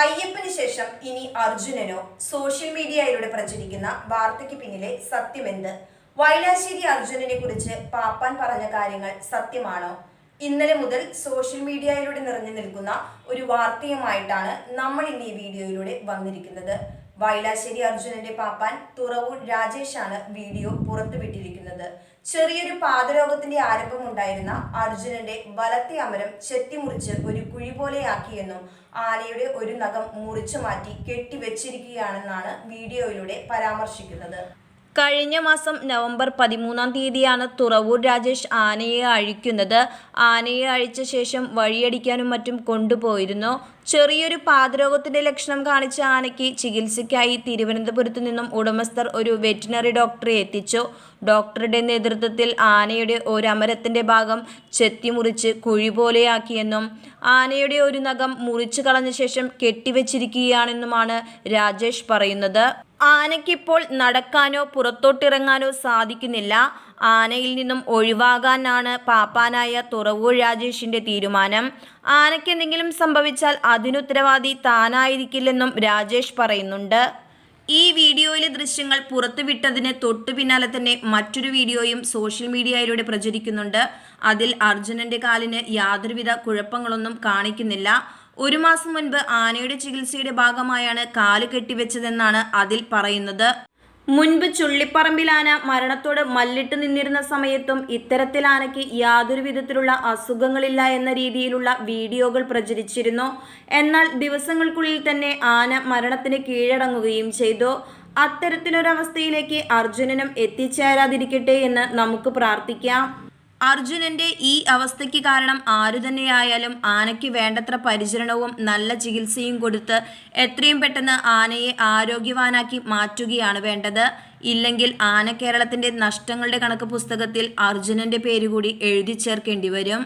അയ്യപ്പന് ശേഷം ഇനി അർജുനനോ സോഷ്യൽ മീഡിയയിലൂടെ പ്രചരിക്കുന്ന വാർത്തയ്ക്ക് പിന്നിലെ സത്യമെന്ത് വൈലാശ്ശേരി അർജുനനെ കുറിച്ച് പാപ്പാൻ പറഞ്ഞ കാര്യങ്ങൾ സത്യമാണോ? ഇന്നലെ മുതൽ സോഷ്യൽ മീഡിയയിലൂടെ നിറഞ്ഞു നിൽക്കുന്ന ഒരു വാർത്തയുമായിട്ടാണ് നമ്മൾ ഇന്ന് ഈ വീഡിയോയിലൂടെ വന്നിരിക്കുന്നത്. വൈലാശ്ശേരി അർജുനന്റെ പാപ്പാൻ തുറവൂർ രാജേഷാണ് വീഡിയോ പുറത്തുവിട്ടിരിക്കുന്നത്. ചെറിയൊരു പാദരോഗത്തിന്റെ ആരംഭം ഉണ്ടായിരുന്ന അർജുനന്റെ വലത്തെ അമരം ചെത്തിമുറിച്ച് ഒരു കുഴി പോലെയാക്കിയെന്നും ആനയുടെ ഒരു നഖം മുറിച്ചു മാറ്റി കെട്ടിവെച്ചിരിക്കുകയാണെന്നാണ് വീഡിയോയിലൂടെ പരാമർശിക്കുന്നത്. കഴിഞ്ഞ മാസം നവംബർ പതിമൂന്നാം തീയതിയാണ് തുറവൂർ രാജേഷ് ആനയെ അഴിക്കുന്നത്. ആനയെ അഴിച്ച ശേഷം വഴിയടിക്കാനും മറ്റും കൊണ്ടുപോയിരുന്നു. ചെറിയൊരു പാതരോഗത്തിന്റെ ലക്ഷണം കാണിച്ച ആനയ്ക്ക് ചികിത്സയ്ക്കായി തിരുവനന്തപുരത്തു നിന്നും ഉടമസ്ഥർ ഒരു വെറ്റിനറി ഡോക്ടറെ എത്തിച്ചു. ഡോക്ടറുടെ നേതൃത്വത്തിൽ ആനയുടെ ഒരമരത്തിന്റെ ഭാഗം ചെത്തി മുറിച്ച് കുഴി പോലെയാക്കിയെന്നും ആനയുടെ ഒരു നഖം മുറിച്ചു കളഞ്ഞ ശേഷം കെട്ടിവെച്ചിരിക്കുകയാണെന്നുമാണ് രാജേഷ് പറയുന്നത്. ആനയ്ക്കിപ്പോൾ നടക്കാനോ പുറത്തോട്ടിറങ്ങാനോ സാധിക്കുന്നില്ല. ആനയിൽ നിന്നും ഒഴിവാകാനാണ് പാപ്പാനായ തുറവൂർ രാജേഷിന്റെ തീരുമാനം. ആനയ്ക്ക് എന്തെങ്കിലും സംഭവിച്ചാൽ അതിനുത്തരവാദി താനായിരിക്കില്ലെന്നും രാജേഷ് പറയുന്നുണ്ട്. ഈ വീഡിയോയിലെ ദൃശ്യങ്ങൾ പുറത്തുവിട്ടതിന് തൊട്ടു പിന്നാലെ തന്നെ മറ്റൊരു വീഡിയോയും സോഷ്യൽ മീഡിയയിലൂടെ പ്രചരിക്കുന്നുണ്ട്. അതിൽ അർജുനന്റെ കാലിന് യാതൊരുവിധ കുഴപ്പങ്ങളൊന്നും കാണിക്കുന്നില്ല. ഒരു മാസം മുൻപ് ആനയുടെ ചികിത്സയുടെ ഭാഗമായാണ് കാൽ കെട്ടിവെച്ചതെന്നാണ് അതിൽ പറയുന്നത്. മുൻപ് ചുള്ളിപ്പറമ്പിലാന മരണത്തോട് മല്ലിട്ട് നിന്നിരുന്ന സമയത്തും ഇത്തരത്തിൽ ആനയ്ക്ക് യാതൊരു വിധത്തിലുള്ള അസുഖങ്ങളില്ല എന്ന രീതിയിലുള്ള വീഡിയോകൾ പ്രചരിച്ചിരുന്നു. എന്നാൽ ദിവസങ്ങൾക്കുള്ളിൽ തന്നെ ആന മരണത്തിന് കീഴടങ്ങുകയും ചെയ്തു. അത്തരത്തിലൊരവസ്ഥയിലേക്ക് അർജുനനും എത്തിച്ചേരാതിരിക്കട്ടെ എന്ന് നമുക്ക് പ്രാർത്ഥിക്കാം. അർജുനന്റെ ഈ അവസ്ഥയ്ക്ക് കാരണം ആരു തന്നെയായാലും ആനയ്ക്ക് വേണ്ടത്ര പരിചരണവും നല്ല ചികിത്സയും കൊടുത്ത് എത്രയും പെട്ടെന്ന് ആനയെ ആരോഗ്യവാനാക്കി മാറ്റുകയാണ് വേണ്ടത്. ഇല്ലെങ്കിൽ ആന കേരളത്തിന്റെ നഷ്ടങ്ങളുടെ കണക്ക് പുസ്തകത്തിൽ അർജുനന്റെ പേരുകൂടി എഴുതി ചേർക്കേണ്ടി വരും.